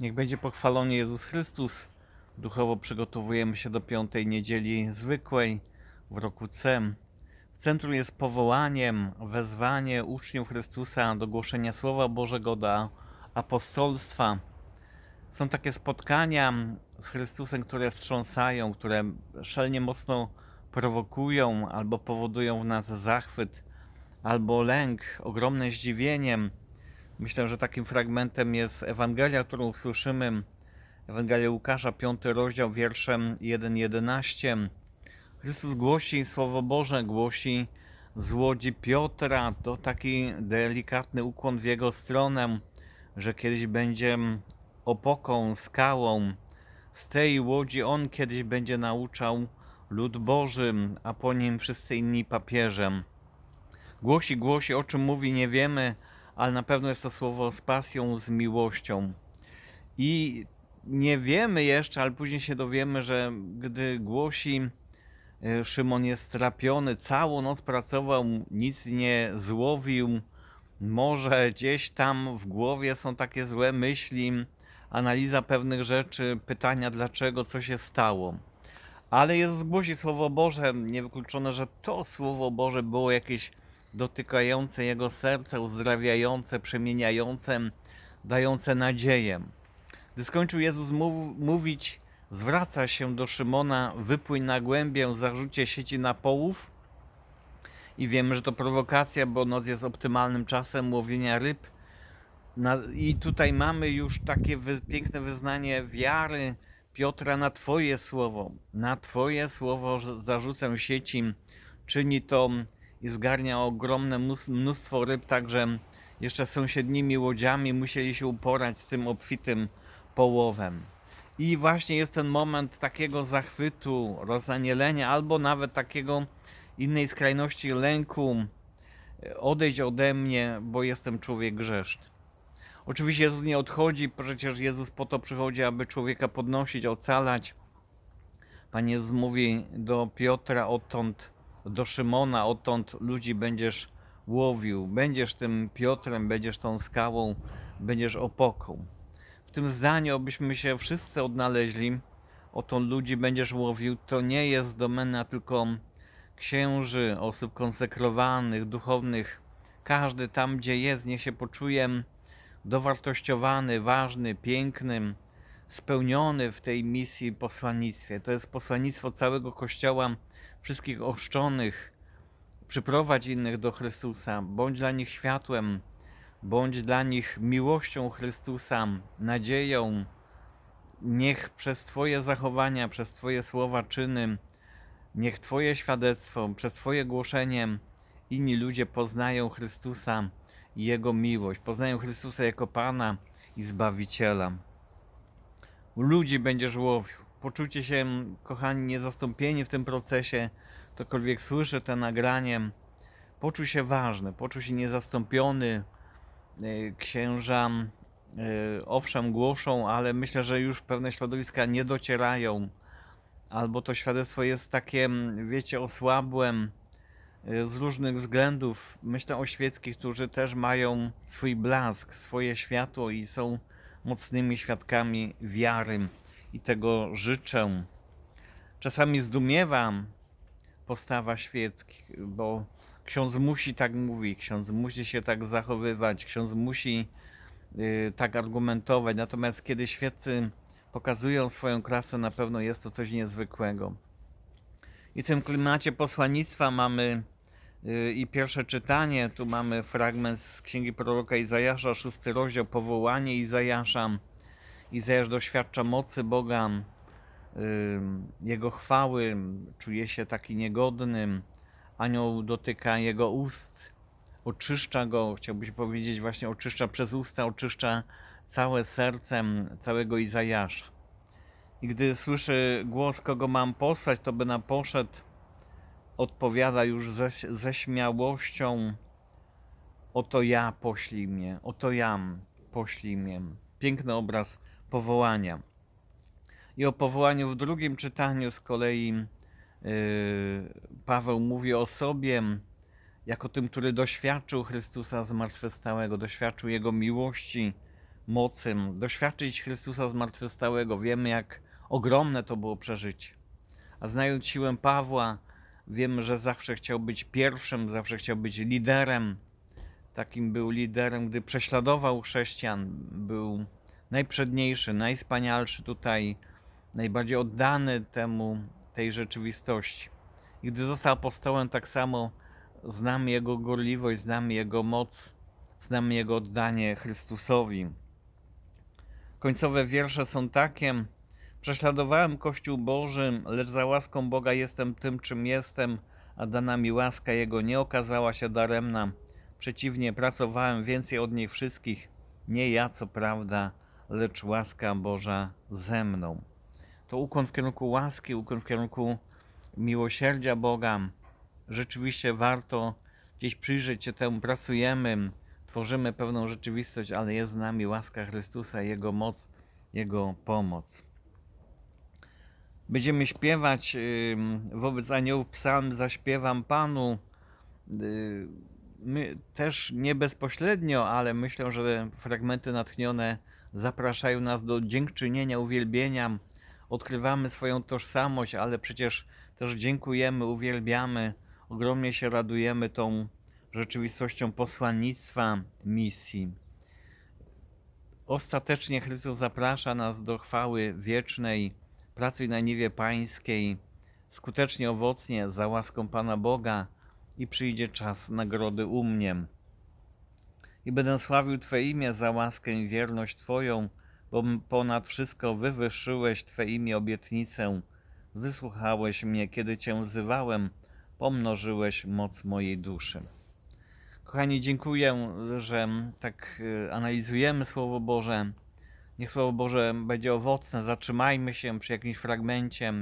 Niech będzie pochwalony Jezus Chrystus. Duchowo przygotowujemy się do piątej niedzieli zwykłej w roku C. W centrum jest powołaniem, wezwanie uczniów Chrystusa do głoszenia Słowa Bożego, do apostolstwa. Są takie spotkania z Chrystusem, które wstrząsają, które szalnie mocno prowokują albo powodują w nas zachwyt albo lęk, ogromne zdziwienie. Myślę, że takim fragmentem jest Ewangelia, którą słyszymy. Ewangelia Łukasza, 5 rozdział, wierszem 1-11. Chrystus głosi Słowo Boże, głosi z łodzi Piotra. To taki delikatny ukłon w jego stronę, że kiedyś będzie opoką, skałą. Z tej łodzi on kiedyś będzie nauczał lud Boży, a po nim wszyscy inni papieże. Głosi, głosi, o czym mówi, nie wiemy, ale na pewno jest to słowo z pasją, z miłością. I nie wiemy jeszcze, ale później się dowiemy, że gdy głosi, e, Szymon jest strapiony, całą noc pracował, nic nie złowił. Może gdzieś tam w głowie są takie złe myśli, analiza pewnych rzeczy, pytania dlaczego, co się stało. Ale Jezus głosi Słowo Boże, niewykluczone, że to Słowo Boże było jakieś dotykające jego serce, uzdrawiające, przemieniające, dające nadzieję. Gdy skończył Jezus mów, mówić, zwraca się do Szymona, wypłyń na głębię, zarzucie sieci na połów. I wiemy, że to prowokacja, bo noc jest optymalnym czasem łowienia ryb. I tutaj mamy już takie piękne wyznanie wiary Piotra na Twoje słowo. Na Twoje słowo zarzucę sieci. Czyni to i zgarnia ogromne mnós- mnóstwo ryb, także jeszcze sąsiednimi łodziami musieli się uporać z tym obfitym połowem. I właśnie jest ten moment takiego zachwytu, rozanielenia, albo nawet takiego innej skrajności lęku. Odejdź ode mnie, bo jestem człowiek grzeszny. Oczywiście Jezus nie odchodzi, przecież Jezus po to przychodzi, aby człowieka podnosić, ocalać. Pan Jezus mówi do Piotra odtąd, do Szymona odtąd ludzi będziesz łowił. Będziesz tym Piotrem, będziesz tą skałą, będziesz opoką. W tym zdaniu, abyśmy się wszyscy odnaleźli, oto ludzi będziesz łowił, to nie jest domena tylko księży, osób konsekrowanych, duchownych. Każdy tam, gdzie jest, niech się poczuje dowartościowany, ważny, piękny, spełniony w tej misji posłannictwie. To jest posłannictwo całego Kościoła, wszystkich ochrzczonych. Przyprowadź innych do Chrystusa, bądź dla nich światłem, bądź dla nich miłością Chrystusa, nadzieją. Niech przez Twoje zachowania, przez Twoje słowa, czyny, niech Twoje świadectwo, przez Twoje głoszenie inni ludzie poznają Chrystusa i Jego miłość, poznają Chrystusa jako Pana i Zbawiciela. Ludzi będziesz łowił. Poczujcie się, kochani, niezastąpieni w tym procesie, ktokolwiek słyszy to nagranie, poczuj się ważny, poczuj się niezastąpiony. Yy, Księża, yy, owszem, głoszą, ale myślę, że już pewne środowiska nie docierają. Albo to świadectwo jest takie, wiecie, osłabłe yy, z różnych względów. Myślę o świeckich, którzy też mają swój blask, swoje światło i są mocnymi świadkami wiary i tego życzę. Czasami zdumiewam postawa świeckich, bo ksiądz musi tak mówić, ksiądz musi się tak zachowywać, ksiądz musi y, tak argumentować. Natomiast kiedy świeccy pokazują swoją klasę, na pewno jest to coś niezwykłego. I w tym klimacie posłannictwa mamy i pierwsze czytanie, tu mamy fragment z księgi proroka Izajasza, szósty rozdział, powołanie Izajasza. Izajasz doświadcza mocy Boga, Jego chwały, czuje się taki niegodny. Anioł dotyka jego ust, oczyszcza go, chciałbyś powiedzieć właśnie oczyszcza przez usta, oczyszcza całe serce całego Izajasza. I gdy słyszy głos, kogo mam posłać, to by na poszedł, odpowiada już ze, ze śmiałością, oto ja poślij mnie, oto ja poślij mnie. Piękny obraz powołania. I o powołaniu w drugim czytaniu z kolei yy, Paweł mówi o sobie jako tym, który doświadczył Chrystusa zmartwychwstałego, doświadczył Jego miłości, mocy, doświadczyć Chrystusa zmartwychwstałego. Wiemy, jak ogromne to było przeżycie. A znając siłę Pawła, wiemy, że zawsze chciał być pierwszym, zawsze chciał być liderem. Takim był liderem, gdy prześladował chrześcijan. Był najprzedniejszy, najspanialszy tutaj, najbardziej oddany temu, tej rzeczywistości. I gdy został apostołem, tak samo znamy jego gorliwość, znamy jego moc, znamy jego oddanie Chrystusowi. Końcowe wiersze są takie: Prześladowałem Kościół Boży, lecz za łaską Boga jestem tym, czym jestem, a dana mi łaska Jego nie okazała się daremna. Przeciwnie, pracowałem więcej od niej wszystkich, nie ja co prawda, lecz łaska Boża ze mną. To ukłon w kierunku łaski, ukłon w kierunku miłosierdzia Boga. Rzeczywiście warto gdzieś przyjrzeć się temu, pracujemy, tworzymy pewną rzeczywistość, ale jest z nami łaska Chrystusa, Jego moc, Jego pomoc. Będziemy śpiewać wobec aniołów psalm Zaśpiewam Panu. Y, My też nie bezpośrednio, ale myślę, że fragmenty natchnione zapraszają nas do dziękczynienia, uwielbienia. Odkrywamy swoją tożsamość, ale przecież też dziękujemy, uwielbiamy, ogromnie się radujemy tą rzeczywistością posłannictwa misji. Ostatecznie Chrystus zaprasza nas do chwały wiecznej, pracuj na niwie pańskiej, skutecznie, owocnie, za łaską Pana Boga i przyjdzie czas nagrody u mnie. I będę sławił Twe imię za łaskę i wierność Twoją, bo ponad wszystko wywyższyłeś Twe imię obietnicę, wysłuchałeś mnie, kiedy Cię wzywałem, pomnożyłeś moc mojej duszy. Kochani, dziękuję, że tak y, analizujemy Słowo Boże. Niech Słowo Boże będzie owocne. Zatrzymajmy się przy jakimś fragmencie,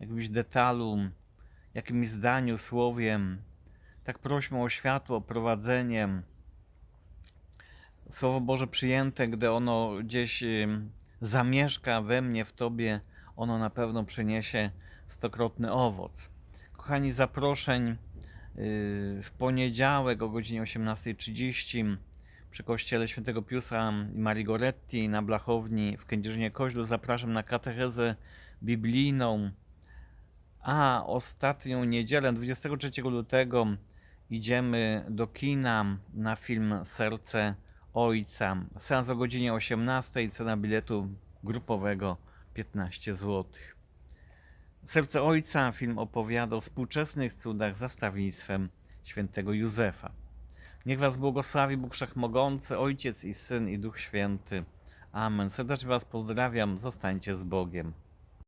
jakimś detalu, jakimś zdaniu, słowiem. Tak prośmy o światło, prowadzenie. Słowo Boże przyjęte, gdy ono gdzieś zamieszka we mnie, w Tobie, ono na pewno przyniesie stokrotny owoc. Kochani, zaproszeń y, w poniedziałek o godzinie 18.30 przy kościele świętego Piusa i Marii Goretti na Blachowni w Kędzierzynie Koźlu. Zapraszam na katechezę biblijną. A ostatnią niedzielę, 23 lutego, idziemy do kina na film Serce Ojca. Seans o godzinie 18, cena biletu grupowego 15 zł. Serce Ojca film opowiada o współczesnych cudach za wstawiennictwem świętego Józefa. Niech Was błogosławi Bóg Wszechmogący, Ojciec i Syn i Duch Święty. Amen. Serdecznie Was pozdrawiam. Zostańcie z Bogiem.